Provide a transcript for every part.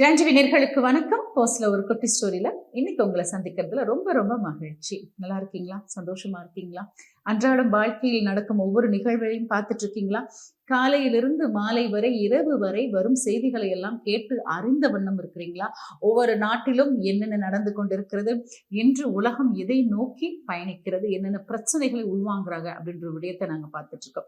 டிரான்ஜிவி வணக்கம். போஸ்ட்ல ஒரு குட்டி ஸ்டோரியில இன்னைக்கு உங்களை சந்திக்கிறதுல ரொம்ப ரொம்ப மகிழ்ச்சி. நல்லா இருக்கீங்களா? சந்தோஷமா இருக்கீங்களா? அன்றாடம் வாழ்க்கையில் நடக்கும் ஒவ்வொரு நிகழ்வையும் பார்த்துட்டு இருக்கீங்களா? காலையிலிருந்து மாலை வரை இரவு வரை வரும் செய்திகளை எல்லாம் கேட்டு அறிந்த வண்ணம் இருக்கிறீங்களா? ஒவ்வொரு நாட்டிலும் என்னென்ன நடந்து கொண்டிருக்கிறது? இன்று உலகம் எதை நோக்கி பயணிக்கிறது? என்னென்ன பிரச்சனைகளை உள்வாங்குறாங்க? அப்படின்ற விடயத்தை நாங்கள் பார்த்துட்டு இருக்கோம்.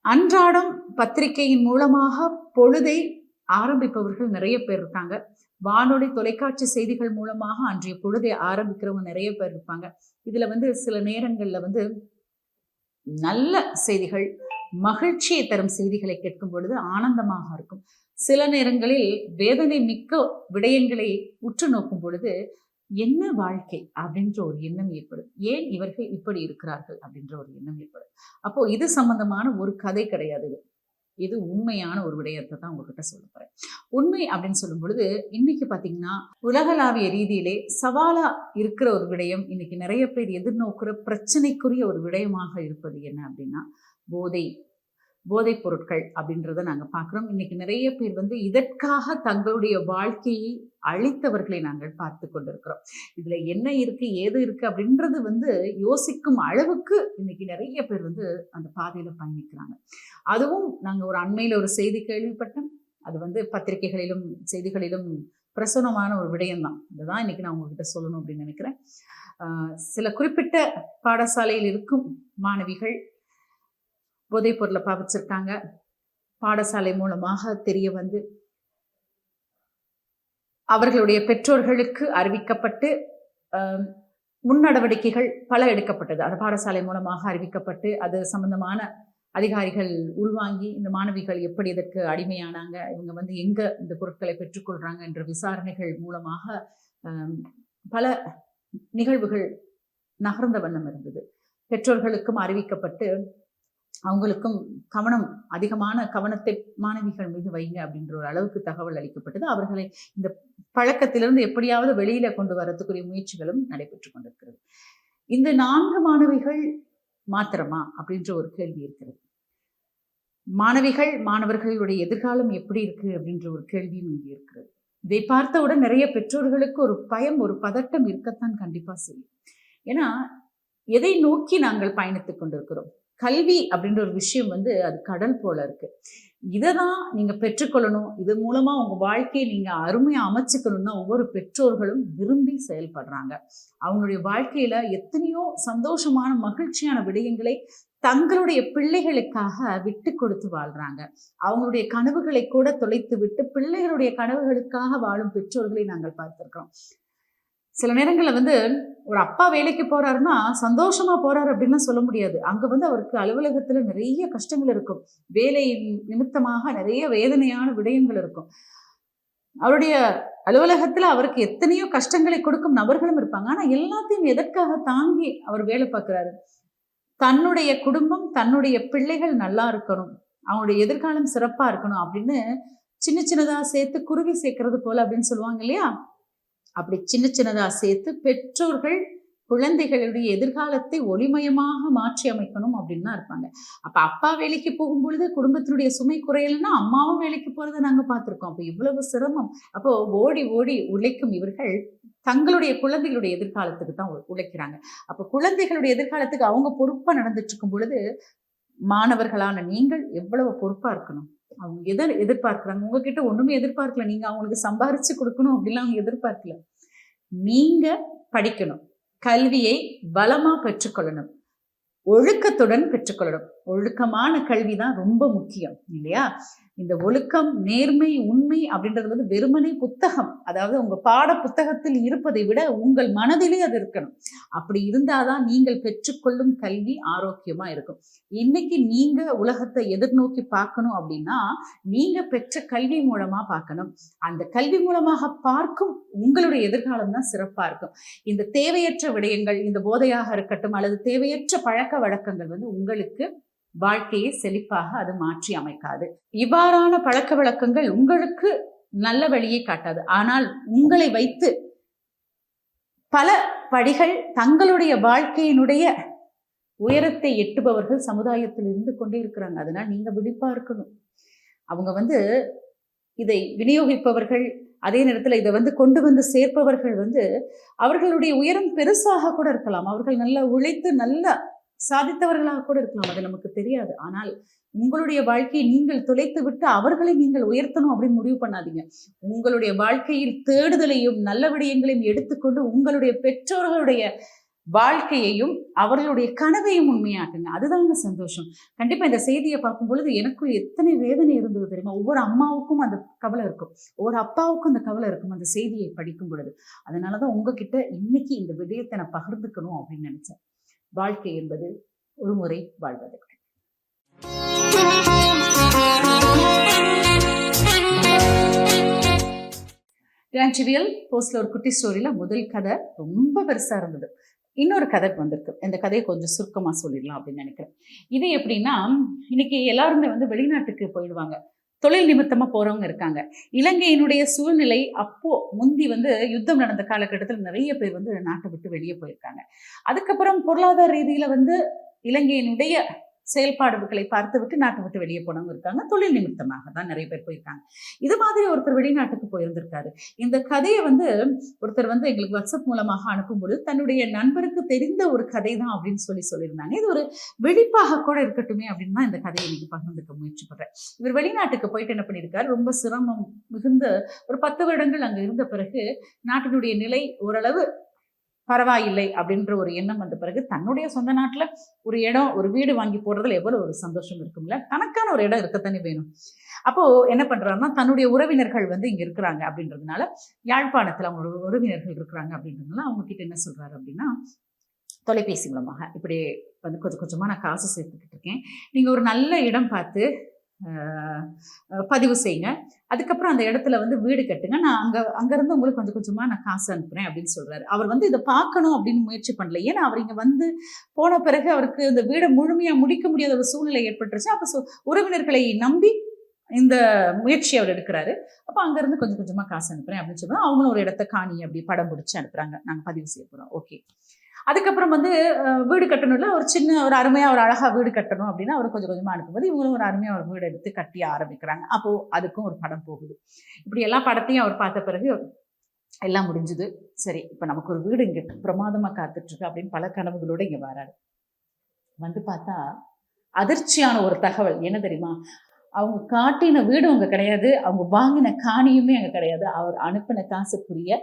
அன்றாடம் பத்திரிகையின் மூலமாக பொழுதை ஆரம்பிப்பவர்கள் நிறைய பேர் இருக்காங்க. வானொலி தொலைக்காட்சி செய்திகள் மூலமாக அன்றைய பொழுதை ஆரம்பிக்கிறவங்க நிறைய பேர் இருப்பாங்க. இதுல வந்து சில நேரங்கள்ல வந்து நல்ல செய்திகள் மகிழ்ச்சியை தரும் செய்திகளை கேட்கும் பொழுது ஆனந்தமாக இருக்கும். சில நேரங்களில் வேதனை மிக்க விடயங்களை உற்று நோக்கும் பொழுது என்ன வாழ்க்கை அப்படின்ற ஒரு எண்ணம் ஏற்படும். ஏன் இவர்கள் இப்படி இருக்கிறார்கள் அப்படின்ற ஒரு எண்ணம் ஏற்படும். அப்போ இது சம்பந்தமான ஒரு கதை கிடையாது இது உண்மையான ஒரு விடயத்தை தான் உங்ககிட்ட சொல்ல போறேன். உண்மை அப்படின்னு சொல்லும் பொழுது இன்னைக்கு பார்த்தீங்கன்னா உலகளாவிய ரீதியிலே சவாலா இருக்கிற ஒரு விடயம் இன்னைக்கு நிறைய பேர் எதிர்நோக்குற பிரச்சனைக்குரிய ஒரு விடயமாக இருப்பது என்ன அப்படின்னா போதை. போதைப் பொருட்கள் அப்படின்றத நாங்கள் பார்க்குறோம் இன்னைக்கு நிறைய பேர் வந்து இதற்காக தங்களுடைய வாழ்க்கையை அழித்தவர்களை நாங்கள் பார்த்து கொண்டிருக்கிறோம். இதில் என்ன இருக்கு ஏது இருக்கு அப்படின்றது வந்து யோசிக்கும் அளவுக்கு இன்னைக்கு நிறைய பேர் வந்து அந்த பாதையில் பயணிக்கிறாங்க. அதுவும் நாங்கள் ஒரு அண்மையில் ஒரு செய்தி கேள்விப்பட்டோம். அது வந்து பத்திரிகைகளிலும் செய்திகளிலும் பிரசுரமான ஒரு விடயம்தான். இதுதான் இன்னைக்கு நான் உங்ககிட்ட சொல்லணும் அப்படின்னு நினைக்கிறேன். சில குறிப்பிட்ட பாடசாலையில் இருக்கும் மாணவிகள் போதைப் பொருளை பாவிச்சிருக்காங்க. பாடசாலை மூலமாக தெரிய வந்து அவர்களுடைய பெற்றோர்களுக்கு அறிவிக்கப்பட்டு முன் நடவடிக்கைகள் பல எடுக்கப்பட்டது. அந்த பாடசாலை மூலமாக அறிவிக்கப்பட்டு அது சம்பந்தமான அதிகாரிகள் உள்வாங்கி இந்த மாணவிகள் எப்படி இதற்கு அடிமையானாங்க இவங்க வந்து எங்கே இந்த பொருட்களை பெற்றுக்கொள்கிறாங்க என்ற விசாரணைகள் மூலமாக பல நிகழ்வுகள் நகர்ந்த வண்ணம் இருந்தது. பெற்றோர்களுக்கும் அறிவிக்கப்பட்டு அவங்களுக்கும் கவனம் அதிகமான கவனத்தை மாணவிகள் மீது வைங்க அப்படின்ற ஒரு அளவுக்கு தகவல் அளிக்கப்பட்டது. அவர்களை இந்த பழக்கத்திலிருந்து எப்படியாவது வெளியில கொண்டு வரத்துக்குரிய முயற்சிகளும் நடைபெற்று கொண்டிருக்கிறது. இந்த நான்கு மாணவிகள் மாத்திரமா அப்படின்ற ஒரு கேள்வி இருக்கிறது. மாணவிகள் மாணவர்களுடைய எதிர்காலம் எப்படி இருக்கு அப்படின்ற ஒரு கேள்வியும் இங்கே இருக்கிறது. இதை பார்த்தவுடன் நிறைய பெற்றோர்களுக்கு ஒரு பயம் ஒரு பதட்டம் இருக்கத்தான் கண்டிப்பா செய்யும். ஏன்னா எதை நோக்கி நாங்கள் பயணித்துக் கொண்டிருக்கிறோம்? கல்வி அப்படின்ற ஒரு விஷயம் வந்து அது கடல் போல இருக்கு. இதை தான் நீங்க பெற்றுக்கொள்ளணும். இது மூலமா உங்கள் வாழ்க்கையை நீங்க அருமையா அமைச்சுக்கணும்னா ஒவ்வொரு பெற்றோர்களும் விரும்பி செயல்படுறாங்க. அவங்களுடைய வாழ்க்கையில எத்தனையோ சந்தோஷமான மகிழ்ச்சியான விடயங்களை தங்களுடைய பிள்ளைகளுக்காக விட்டு கொடுத்து வாழ்றாங்க. அவங்களுடைய கனவுகளை கூட தொலைத்து விட்டு பிள்ளைகளுடைய கனவுகளுக்காக வாழும் பெற்றோர்களை நாங்கள் பார்த்திருக்கிறோம். சில நேரங்களில் வந்து ஒரு அப்பா வேலைக்கு போறாருன்னா சந்தோஷமா போறாரு அப்படின்னு சொல்ல முடியாது. அங்க வந்து அவருக்கு அலுவலகத்துல நிறைய கஷ்டங்கள் இருக்கும். வேலை நிமித்தமாக நிறைய வேதனையான விடயங்கள் இருக்கும். அவருடைய அலுவலகத்துல அவருக்கு எத்தனையோ கஷ்டங்களை கொடுக்கும் நபர்களும் இருப்பாங்க. ஆனா எல்லாத்தையும் எதற்காக தாங்கி அவர் வேலை பார்க்கிறாரு? தன்னுடைய குடும்பம் தன்னுடைய பிள்ளைகள் நல்லா இருக்கணும். அவங்களுடைய எதிர்காலம் சிறப்பா இருக்கணும் அப்படின்னு சின்ன சின்னதா சேர்த்து குருவி சேர்க்கறது போல அப்படின்னு சொல்லுவாங்க இல்லையா? அப்படி சின்ன சின்னதாக சேர்த்து பெற்றோர்கள் குழந்தைகளுடைய எதிர்காலத்தை ஒளிமயமாக மாற்றி அமைக்கணும் அப்படின்னு தான் இருப்பாங்க. அப்போ அப்பா வேலைக்கு போகும்பொழுது குடும்பத்தினுடைய சுமை குறையலைன்னா அம்மாவும் வேலைக்கு போகிறத நாங்கள் பார்த்துருக்கோம். அப்போ இவ்வளவு சிரமம். அப்போ ஓடி ஓடி உழைக்கும் இவர்கள் தங்களுடைய குழந்தைகளுடைய எதிர்காலத்துக்கு தான் உழைக்கிறாங்க. அப்போ குழந்தைகளுடைய எதிர்காலத்துக்கு அவங்க பொறுப்பாக நடந்துட்டு இருக்கும் பொழுது மாணவர்களான நீங்கள் எவ்வளவு பொறுப்பாக இருக்கணும்? அவங்க எதை எதிர்பார்க்குறாங்க? உங்ககிட்ட ஒன்றுமே எதிர்பார்க்கல. நீங்கள் அவங்களுக்கு சம்பாரித்து கொடுக்கணும் அப்படிலாம் அவங்க எதிர்பார்க்கல. நீங்கள் படிக்கணும். கல்வியை பலமாக பெற்றுக்கொள்ளணும். ஒழுக்கத்துடன் பெற்றுக்கொள்ளணும். ஒழுக்கமான கல்வி தான் ரொம்ப முக்கியம் இல்லையா? இந்த ஒழுக்கம் நேர்மை உண்மை அப்படின்றது வந்து வெறுமனை புத்தகம். அதாவது உங்க பாட புத்தகத்தில் இருப்பதை விட உங்கள் மனதிலே அது இருக்கணும். அப்படி இருந்தாதான் நீங்கள் பெற்றுக்கொள்ளும் கல்வி ஆரோக்கியமா இருக்கும். இன்னைக்கு நீங்க உலகத்தை எதிர்நோக்கி பார்க்கணும் அப்படின்னா நீங்க பெற்ற கல்வி மூலமா பார்க்கணும். அந்த கல்வி மூலமாக பார்க்கும் உங்களுடைய எதிர்காலம் தான் சிறப்பா இருக்கும். இந்த தேவையற்ற விடயங்கள் இந்த போதையாக இருக்கட்டும் அல்லது தேவையற்ற பழக்க வழக்கங்கள் வந்து உங்களுக்கு வாழ்க்கையை செழிப்பாக அது மாற்றி அமைக்காது. இவ்வாறான பழக்க வழக்கங்கள் உங்களுக்கு நல்ல வழியை காட்டாது. ஆனால் உங்களை வைத்து பல படிகள் தங்களுடைய வாழ்க்கையினுடைய உயரத்தை எட்டுபவர்கள் சமுதாயத்தில் இருந்து கொண்டே இருக்கிறாங்க. அதனால் நீங்க விழிப்பா இருக்கணும். அவங்க வந்து இதை விநியோகிப்பவர்கள் அதே நேரத்தில் இதை வந்து கொண்டு வந்து சேர்ப்பவர்கள் வந்து அவர்களுடைய உயரம் பெருசாக கூட இருக்கலாம். அவர்கள் நல்லா உழைத்து நல்லா சாதித்தவர்களாக கூட இருக்கலாம் அது நமக்கு தெரியாது. ஆனால் உங்களுடைய வாழ்க்கையை நீங்கள் தொலைத்து விட்டு அவர்களை நீங்கள் உயர்த்தணும் அப்படின்னு முடிவு பண்ணாதீங்க. உங்களுடைய வாழ்க்கையில் தேடுதலையும் நல்ல விடயங்களையும் எடுத்துக்கொண்டு உங்களுடைய பெற்றோர்களுடைய வாழ்க்கையையும் அவர்களுடைய கனவையும் உண்மையாக்குங்க. அதுதாங்க சந்தோஷம். கண்டிப்பா இந்த செய்தியை பார்க்கும் பொழுது எனக்குள் எத்தனை வேதனை இருந்தது தெரியுமா? ஒவ்வொரு அம்மாவுக்கும் அந்த கவலை இருக்கும். ஒவ்வொரு அப்பாவுக்கும் அந்த கவலை இருக்கும் அந்த செய்தியை படிக்கும் பொழுது. அதனாலதான் உங்ககிட்ட இன்னைக்கு இந்த விடயத்தை நான் பகிர்ந்துக்கணும் அப்படின்னு நினைச்சேன். வாழ்க்கை என்பது ஒரு முறை வாழ்வது டிவியல் போஸ்ட்ல ஒரு குட்டி ஸ்டோரியில முதல் கதை ரொம்ப பெருசா இருந்தது. இன்னொரு கதை வந்திருக்கு. இந்த கதையை கொஞ்சம் சுருக்கமாக சொல்லிடலாம் அப்படின்னு நினைக்கிறேன். இது எப்படின்னா இன்னைக்கு எல்லாருமே வந்து வெளிநாட்டுக்கு போயிடுவாங்க. தொழில் நிமித்தமாக போறவங்க இருக்காங்க. இலங்கையினுடைய சூழ்நிலை அப்போ முந்தி வந்து யுத்தம் நடந்த காலகட்டத்தில் நிறைய பேர் வந்து நாட்டை விட்டு வெளியே போயிருக்காங்க. அதுக்கப்புறம் பொருளாதார ரீதியில வந்து இலங்கையினுடைய செயல்பாடுகளை பார்த்துவிட்டு நாட்டை விட்டு வெளியே போனவங்க இருக்காங்க. தொழில் நிமித்தமாக தான் நிறைய பேர் போயிருக்காங்க. இது மாதிரி ஒருத்தர் வெளிநாட்டுக்கு போயிருந்திருக்காரு. இந்த கதையை வந்து ஒருத்தர் வந்து எங்களுக்கு வாட்ஸ்அப் மூலமாக அனுப்பும்போது தன்னுடைய நண்பருக்கு தெரிந்த ஒரு கதை தான் அப்படின்னு சொல்லி சொல்லியிருந்தாங்க. இது ஒரு வெடிப்பாக கூட இருக்கட்டுமே அப்படின்னு தான் இந்த கதையை இன்னைக்கு பகிர்ந்துக்க முயற்சி பண்ணுறேன் இவர் வெளிநாட்டுக்கு போயிட்டு என்ன பண்ணியிருக்காரு? ரொம்ப சிரமம் மிகுந்த ஒரு பத்து வருடங்கள் அங்கே இருந்த பிறகு நாட்டினுடைய நிலை ஓரளவு பரவாயில்லை அப்படின்ற ஒரு எண்ணம் வந்த பிறகு தன்னுடைய சொந்த நாட்டில் ஒரு இடம் ஒரு வீடு வாங்கி போடுறதுல எவ்வளோ ஒரு சந்தோஷம் இருக்கும்ல? தனக்கான ஒரு இடம் இருக்கத்தானே வேணும். அப்போ என்ன பண்றாருன்னா தன்னுடைய உறவினர்கள் வந்து இங்க இருக்கிறாங்க அப்படின்றதுனால யாழ்ப்பாணத்தில் அவங்களோட உறவினர்கள் இருக்கிறாங்க அப்படின்றதுனால அவங்க கிட்ட என்ன சொல்றாரு அப்படின்னா தொலைபேசி மூலமாக இப்படி வந்து கொஞ்சம் கொஞ்சமாக நான் காசு சேர்த்துக்கிட்டு இருக்கேன். நீங்கள் ஒரு நல்ல இடம் பார்த்து பதிவு செய்யுங்க அதுக்கப்புறம் அந்த இடத்துல வந்து வீடு கட்டுங்க. நான் அங்கே அங்கேருந்து உங்களுக்கு கொஞ்சம் கொஞ்சமாக நான் காசு அனுப்புகிறேன் அப்படின்னு சொல்கிறாரு அவர் வந்து இதை பார்க்கணும் அப்படின்னு முயற்சி பண்ணல. ஏன்னா அவர் இங்கே வந்து போன பிறகு அவருக்கு இந்த வீடை முழுமையாக முடிக்க முடியாத ஒரு சூழ்நிலை ஏற்பட்டுருச்சு. அப்போ உறவினர்களை நம்பி இந்த முயற்சி அவர் எடுக்கிறாரு. அப்போ அங்கேருந்து கொஞ்சம் கொஞ்சமாக காசு அனுப்புகிறேன் அப்படின்னு சொல்லுவாங்க அவங்களும் ஒரு இடத்த காணி அப்படி படம் பிடிச்சி அனுப்புகிறாங்க நாங்கள் பதிவு செய்ய போகிறோம் ஓகே. அதுக்கப்புறம் வந்து வீடு கட்டணும்ல. ஒரு சின்ன ஒரு அருமையாக ஒரு அழகாக வீடு கட்டணும் அப்படின்னா அவர் கொஞ்சம் கொஞ்சமாக அனுப்பும்போது இவங்களும் ஒரு அருமையாக ஒரு வீடு எடுத்து கட்டி ஆரம்பிக்கிறாங்க. அப்போது அதுக்கும் ஒரு படம் போகுது. இப்படி எல்லா படத்தையும் அவர் பார்த்த பிறகு எல்லாம் முடிஞ்சுது. சரி இப்போ நமக்கு ஒரு வீடு இங்கே பிரமாதமாக காத்துட்ருக்கு அப்படின்னு பல கனவுகளோடு இங்கே வராரு. வந்து பார்த்தா அதிர்ச்சியான ஒரு தகவல். என்ன தெரியுமா? அவங்க காட்டின வீடும் அங்கே கிடையாது. அவங்க வாங்கின காணியுமே அங்கே கிடையாது. அவர் அனுப்பின காசுக்குரிய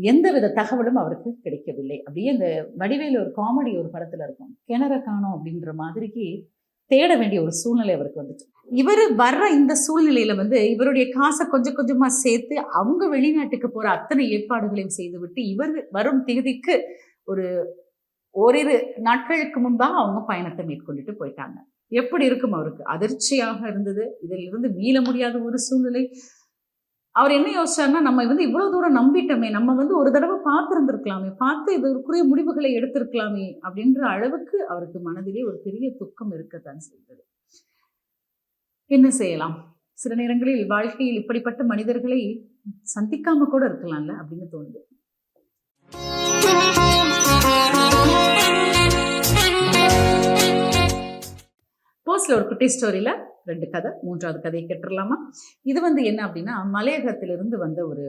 எந்தவித தகவலும் அவருக்கு கிடைக்கவில்லை. அப்படியே இந்த வடிவேல ஒரு காமெடி ஒரு படத்தில் இருக்கும். கிணற காணும் அப்படின்ற மாதிரிக்கு தேட வேண்டிய ஒரு சூழ்நிலை அவருக்கு வந்துச்சு. இவர் வர்ற இந்த சூழ்நிலையில வந்து இவருடைய காசை கொஞ்சம் கொஞ்சமா சேர்த்து அவங்க வெளிநாட்டுக்கு போற அத்தனை ஏற்பாடுகளையும் செய்துவிட்டு இவர் வரும் தேதிக்கு ஒரு ஓரிரு நாட்களுக்கு முன்பாக அவங்க பயணத்தை மேற்கொண்டுட்டு போயிட்டாங்க. எப்படி இருக்கும் அவருக்கு? அதிர்ச்சியாக இருந்தது. இதில் இருந்து மீள முடியாத ஒரு சூழ்நிலை. அவர் என்ன யோசிச்சாருன்னா நம்ம வந்து இவ்வளோ தூரம் நம்பிட்டோமே நம்ம வந்து ஒரு தடவை பார்த்துருந்துருக்கலாமே பார்த்து இதற்குரிய முடிவுகளை எடுத்திருக்கலாமே அப்படின்ற அளவுக்கு அவருக்கு மனதிலே ஒரு பெரிய துக்கம் இருக்கத்தான் செய்தது. என்ன செய்யலாம்? சில நேரங்களில் வாழ்க்கையில் இப்படிப்பட்ட மனிதர்களை சந்திக்காம கூட இருக்கலாம்ல அப்படின்னு தோணுது. போஸ்ட்ல ஒரு குட்டி ஸ்டோரியில ரெண்டு கதை மூன்றாவது கதையை கேட்டுடலாமா? இது வந்து என்ன அப்படின்னா மலையகத்திலிருந்து வந்த ஒரு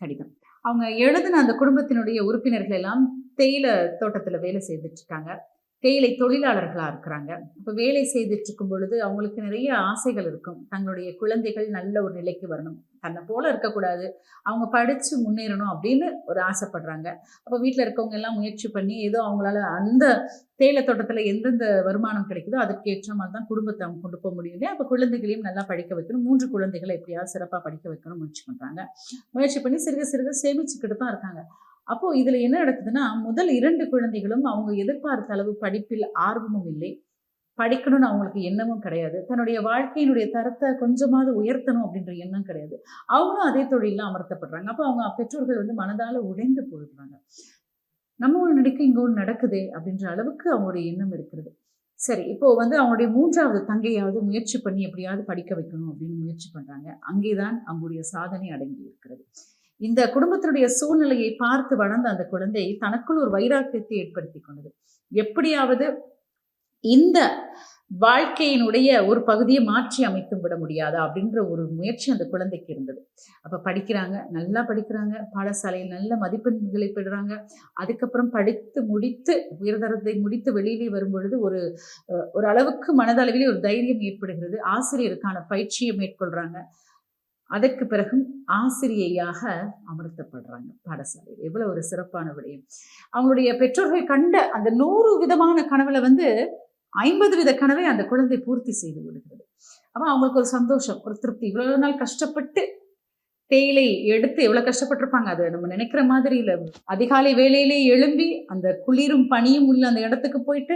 கடிதம். அவங்க எழுதின அந்த குடும்பத்தினுடைய உறுப்பினர்கள் எல்லாம் தேயிலை தோட்டத்தில் வேலை செய்துட்டு இருக்காங்க. தேயிலை தொழிலாளர்களாக இருக்கிறாங்க. இப்போ வேலை செய்துட்டு இருக்கும் பொழுது அவங்களுக்கு நிறைய ஆசைகள் இருக்கும். தங்களுடைய குழந்தைகள் நல்ல ஒரு நிலைக்கு வரணும். தன்னை போல இருக்கக்கூடாது. அவங்க படித்து முன்னேறணும் அப்படின்னு ஒரு ஆசைப்படுறாங்க. அப்போ வீட்டில் இருக்கவங்க எல்லாம் முயற்சி பண்ணி ஏதோ அவங்களால அந்த தேயிலை தோட்டத்தில் எந்தெந்த வருமானம் கிடைக்குதோ அதுக்கேற்ற மாதிரி தான் குடும்பத்தை அவங்க கொண்டு போக முடியும் அப்போ குழந்தைகளையும் நல்லா படிக்க வைக்கணும். மூன்று குழந்தைகளை எப்படியாவது சிறப்பாக படிக்க வைக்கணும் முயற்சி பண்ணுறாங்க முயற்சி பண்ணி சிறுக சிறுக சேமிச்சுக்கிட்டு தான் இருக்காங்க. அப்போது இதில் என்ன நடக்குதுன்னா முதல் இரண்டு குழந்தைகளும் அவங்க எதிர்பார்த்த அளவு படிப்பில் ஆர்வமும் இல்லை. படிக்கணும்னு அவங்களுக்கு எண்ணமும் கிடையாது. தன்னுடைய வாழ்க்கையினுடைய தரத்தை கொஞ்சமாவது உயர்த்தணும் அப்படின்ற எண்ணம் கிடையாது. அவங்களும் அதே தொழிலில் அமர்த்தப்படுறாங்க. அப்போ அவங்க பெற்றோர்கள் வந்து மனதால் உடைந்து போயிடுறாங்க. நம்ம ஒன்று நடக்க இங்கே ஒன்று நடக்குதே அப்படின்ற அளவுக்கு அவங்களுடைய எண்ணம் இருக்கிறது. சரி இப்போ வந்து அவங்களுடைய மூன்றாவது தங்கையாவது முயற்சி பண்ணி எப்படியாவது படிக்க வைக்கணும் அப்படின்னு முயற்சி பண்ணுறாங்க அங்கேதான் அவங்களுடைய சாதனை அடங்கி இருக்கிறது. இந்த குடும்பத்தினுடைய சூழ்நிலையை பார்த்து வளர்ந்த அந்த குழந்தை தனக்குள் ஒரு வைராக்கியத்தை ஏற்படுத்தி கொண்டது. எப்படியாவது இந்த வாழ்க்கையினுடைய ஒரு பகுதியை மாற்றி அமைத்து விட முடியாதா அப்படின்ற ஒரு முயற்சி அந்த குழந்தைக்கு இருந்தது. அப்போ படிக்கிறாங்க நல்லா படிக்கிறாங்க பாடசாலையில் நல்ல மதிப்பெண்களை பெறுறாங்க. அதுக்கப்புறம் படித்து முடித்து உயர்தரத்தை முடித்து வெளியிலே வரும்பொழுது ஒரு அஹ், ஒரு அளவுக்கு மனதளவிலே ஒரு தைரியம் ஏற்படுகிறது. ஆசிரியருக்கான பயிற்சியை மேற்கொள்றாங்க. அதற்கு பிறகும் ஆசிரியையாக அமர்த்தப்படுறாங்க பாடசாலையில். எவ்வளோ ஒரு சிறப்பான விடயம். அவங்களுடைய பெற்றோர்கள் கண்ட அந்த நூறு விதமான கனவுல வந்து ஐம்பது வித கனவை அந்த குழந்தை பூர்த்தி செய்து விடுகிறது. அப்போ அவங்களுக்கு ஒரு சந்தோஷம் ஒரு திருப்தி. இவ்வளவு நாள் கஷ்டப்பட்டு தேயிலை எடுத்து எவ்வளோ கஷ்டப்பட்டிருப்பாங்க? அது நம்ம நினைக்கிற மாதிரி இல்லை. அதிகாலை வேலையிலே எழும்பி அந்த குளிரும் பனியும் உள்ள அந்த இடத்துக்கு போயிட்டு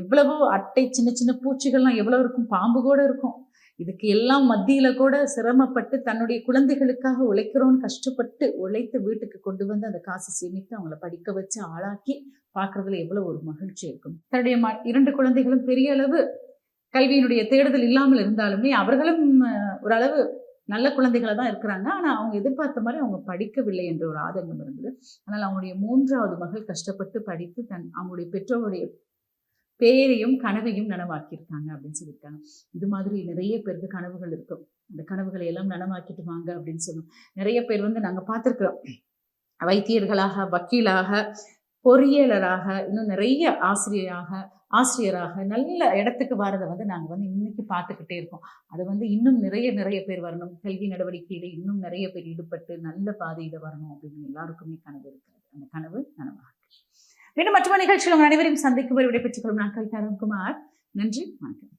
எவ்வளவோ அட்டை சின்ன சின்ன பூச்சிகள்லாம் எவ்வளோ இருக்கும்? பாம்பு கூட இருக்கும். இதுக்கு எல்லாம் மத்தியில் கூட சிரமப்பட்டு தன்னுடைய குழந்தைகளுக்காக உழைக்கிறோன்னு கஷ்டப்பட்டு உழைத்து வீட்டுக்கு கொண்டு வந்து அந்த காசு சேமித்து அவங்கள படிக்க வச்சு ஆளாக்கி பார்க்குறதுல எவ்வளோ ஒரு மகிழ்ச்சி இருக்கும். தன்னுடைய ம இரண்டு குழந்தைகளும் பெரிய அளவு கல்வியினுடைய தேடுதல் இல்லாமல் இருந்தாலுமே அவர்களும் ஓரளவு நல்ல குழந்தைகளை தான் இருக்கிறாங்க. ஆனால் அவங்க எதிர்பார்த்த மாதிரி அவங்க படிக்கவில்லை என்ற ஒரு ஆதங்கம் இருந்தது. ஆனால் அவங்களுடைய மூன்றாவது மகள் கஷ்டப்பட்டு படித்து தன் அவங்களுடைய பெற்றோருடைய பேரையும் கனவையும் நனவாக்கியிருக்காங்க அப்படின்னு சொல்லியிருக்காங்க. இது மாதிரி நிறைய பேருக்கு கனவுகள் இருக்கும். அந்த கனவுகளை எல்லாம் நனவாக்கிட்டு வாங்க அப்படின்னு சொன்னோம் நிறைய பேர் வந்து நாங்கள் பார்த்துருக்குறோம். வைத்தியர்களாக வக்கீலாக பொறியியலராக இன்னும் நிறைய ஆசிரியராக ஆசிரியராக நல்ல இடத்துக்கு வரதை வந்து நாங்கள் வந்து இன்னைக்கு பார்த்துக்கிட்டே இருக்கோம். அது வந்து இன்னும் நிறைய நிறைய பேர் வரணும். கல்வி நடவடிக்கையில் இன்னும் நிறைய பேர் ஈடுபட்டு நல்ல பாதையில் வரணும் அப்படின்னு எல்லாருக்குமே கனவு இருக்கிறது. அந்த கனவு நனவாக இன்னும் மற்ற நிகழ்ச்சியில் உங்கள் அனைவரையும் சந்திக்கும் வரை விடைபெற்றுக் கொள்ளும் நான் கவிதா குமார் நன்றி வணக்கம்.